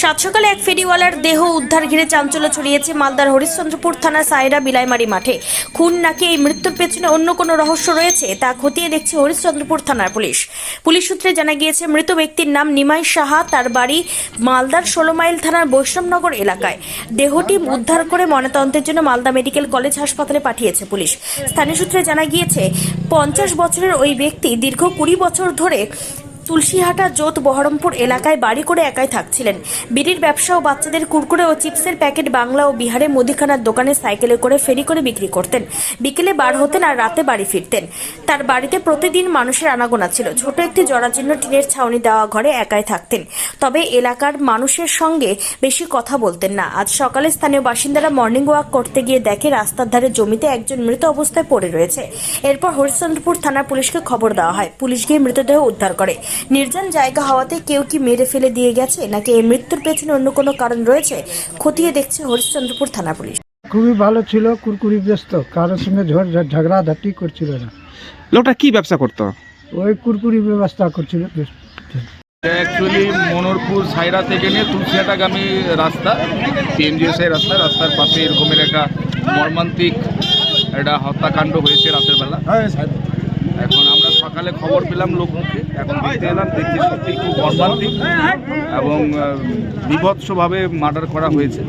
সাত সকালে এক ফেরিওয়ালার দেহ উদ্ধার ঘিরে চাঞ্চল্য ছড়িয়েছে মালদার হরিশ্চন্দ্রপুর থানা সায়রা বিলাইমারি মাঠে। খুন নাকি এই মৃত্যুর পেছনে অন্য কোনো রহস্য রয়েছে তা খতিয়ে দেখছে হরিশ্চন্দ্রপুর থানার পুলিশ। পুলিশ সূত্রে জানা গিয়েছে, মৃত ব্যক্তির নাম নিমাই সাহা, তার বাড়ি মালদার ষোলো মাইল থানার বৈষ্ণবনগর এলাকায়। দেহটি উদ্ধার করে ময়নাতদন্তের জন্য মালদা মেডিকেল কলেজ হাসপাতালে পাঠিয়েছে পুলিশ। স্থানীয় সূত্রে জানা গিয়েছে, পঞ্চাশ বছরের ওই ব্যক্তি দীর্ঘ কুড়ি বছর ধরে তুলসীহাটা জোত বহরমপুর এলাকায় বাড়ি করে একাই থাকছিলেন। বিড়ির ব্যবসা ও বাচ্চাদের কুরকুরে ও চিপসের প্যাকেট বাংলা ও বিহারে মুদিখানার দোকানে সাইকেলে করে ফেরি করে বিক্রি করতেন। বিকেলে বার হতেন আর রাতে বাড়ি ফিরতেন। তার বাড়িতে প্রতিদিন মানুষের আনাগোনা ছিল। ছোট একটি জরাজীর্ণ টিনের ছাউনি দেওয়া ঘরে একাই থাকতেন। তবে এলাকার মানুষের সঙ্গে বেশি কথা বলতেন না। আজ সকালে স্থানীয় বাসিন্দারা মর্নিং ওয়াক করতে গিয়ে দেখে রাস্তার ধারে জমিতে একজন মৃত অবস্থায় পড়ে রয়েছে। এরপর হরিশ্চন্দ্রপুর থানার পুলিশকে খবর দেওয়া হয়। পুলিশ গিয়ে মৃতদেহ উদ্ধার করে। নির্জন জায়গা হওয়াতে কেউ কি মেরে ফেলে দিয়ে গেছে? নাকি এই মৃত্যুর পেছনে অন্য কোনো কারণ রয়েছে? খতিয়ে দেখছে হরিশ্চন্দ্রপুর থানা পুলিশ। খুবই ভালো ছিল কুরকুরি ব্যস্ত কারোর সঙ্গে ঝগড়া ঝাঁটি করছিল না। লোকটা কি ব্যবসা করতো? ওই কুরকুরি ব্যবস্থা করছিল। অ্যাকচুয়ালি মনোরপুর সাইরা থেকে নিয়ে তুলসিয়াটাগামী রাস্তা পিএমজিএসআই রাস্তা রাস্তার পাশে এরকমের একটা মর্মান্তিক একটা হত্যাকাণ্ড হয়েছে রাতের বেলা। সকালে খবর পেলাম লোকমুখে। এখন দেখতে এলাম দেখতে সত্যি খুব মর্মান্তিক এবং বিভৎসভাবে বীভৎসভাবে মার্ডার করা হয়েছে।